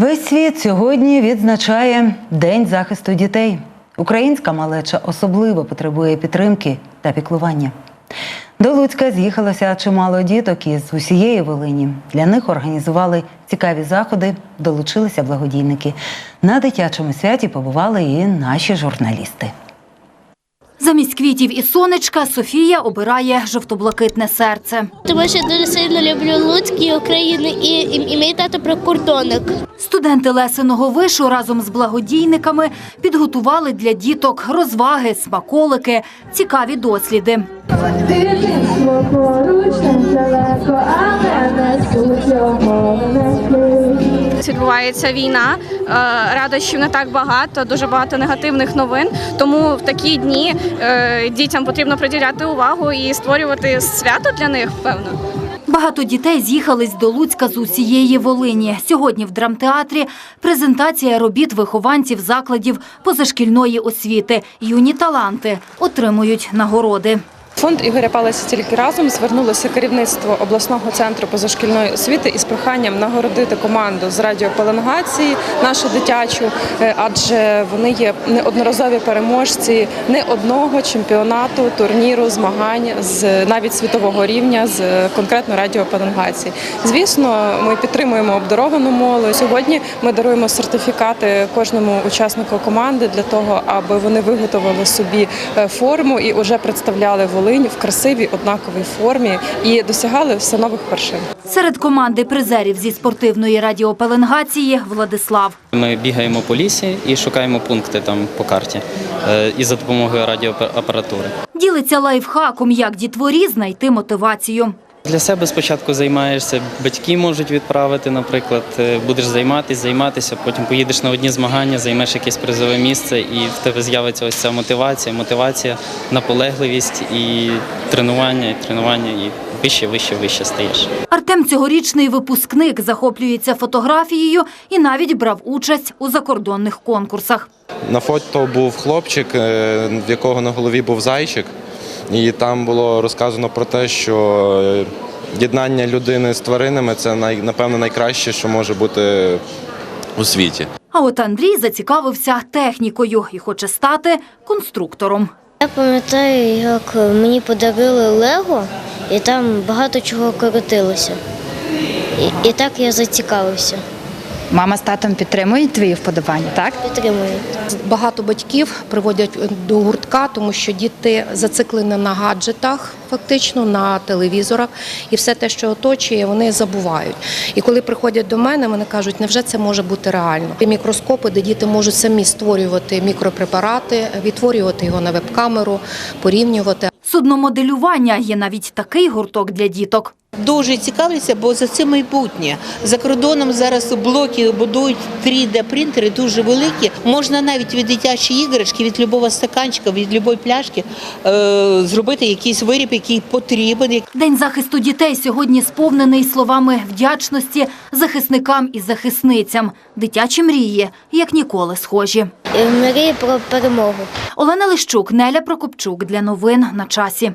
Весь світ сьогодні відзначає День захисту дітей. Українська малеча особливо потребує підтримки та піклування. До Луцька з'їхалося чимало діток із усієї Волині. Для них організували цікаві заходи, долучилися благодійники. На дитячому святі побували і наші журналісти. Замість квітів і сонечка Софія обирає жовто-блакитне серце. Тому що дуже сильно люблю Луцьк і Україну і, і, і мій тато прикордонник. Студенти Лесиного вишу разом з благодійниками підготували для діток розваги, смаколики, цікаві досліди. Дитинство поруч далеко, але не слід. Відбувається війна, е, радощів не так багато, дуже багато негативних новин. Тому в такі дні е, дітям потрібно приділяти увагу і створювати свято для них, певно. Багато дітей з'їхались до Луцька з усієї Волині. Сьогодні в драмтеатрі презентація робіт вихованців закладів позашкільної освіти. Юні таланти отримують нагороди. Фонд Ігоря Палиця тільки разом звернулося керівництво обласного центру позашкільної освіти із проханням нагородити команду з радіопеленгації, нашу дитячу, е, адже вони є неодноразові переможці не одного чемпіонату, турніру, змагань з навіть світового рівня з е, конкретно радіопеленгації. Звісно, ми підтримуємо обдаровану молодь. Сьогодні ми даруємо сертифікати кожному учаснику команди для того, аби вони виготовили собі е, форму і вже представляли Волинь в красивій однаковій формі і досягали все нових вершин. Серед команди призерів зі спортивної радіопеленгації Владислав. Ми бігаємо по лісі і шукаємо пункти там по карті е, і за допомогою радіоапаратури. Ділиться лайфхаком, як дітворі знайти мотивацію. Для себе спочатку займаєшся, батьки можуть відправити, наприклад, е, будеш займатися, займатися, потім поїдеш на одні змагання, займеш якесь призове місце, і в тебе з'явиться ось ця мотивація, мотивація, наполегливість і тренування, і тренування, і вище, вище, вище стаєш. Артем цьогорічний випускник захоплюється фотографією і навіть брав участь у закордонних конкурсах. На фото був хлопчик, е, в якого на голові був зайчик, і там було розказано про те, що е, єднання людини з тваринами це напевно найкраще, що може бути у світі. А от Андрій зацікавився технікою і хоче стати конструктором. Я пам'ятаю, як мені подарили Лего, і там багато чого крутилося. І, і так я зацікавився. Мама з татом підтримують твої вподобання, так? Підтримую. Багато батьків приводять до гуртка, тому що діти зациклені на гаджетах, фактично на телевізорах, і все те, що оточує, вони забувають. І коли приходять до мене, вони кажуть, невже це може бути реально? Є мікроскопи, де діти можуть самі створювати мікропрепарати, відтворювати його на веб-камеру, порівнювати. Судномоделювання є навіть такий гурток для діток. Дуже цікавляться, бо за це майбутнє. За кордоном зараз блоки будують 3D-принтери дуже великі. Можна навіть від дитячої іграшки, від любого стаканчика, від любої пляшки е- зробити якийсь виріб, який потрібен. День захисту дітей сьогодні сповнений словами вдячності захисникам і захисницям. Дитячі мрії, як ніколи, схожі. І мрію про перемогу. Олена Лищук, Неля Прокопчук для новин на часі.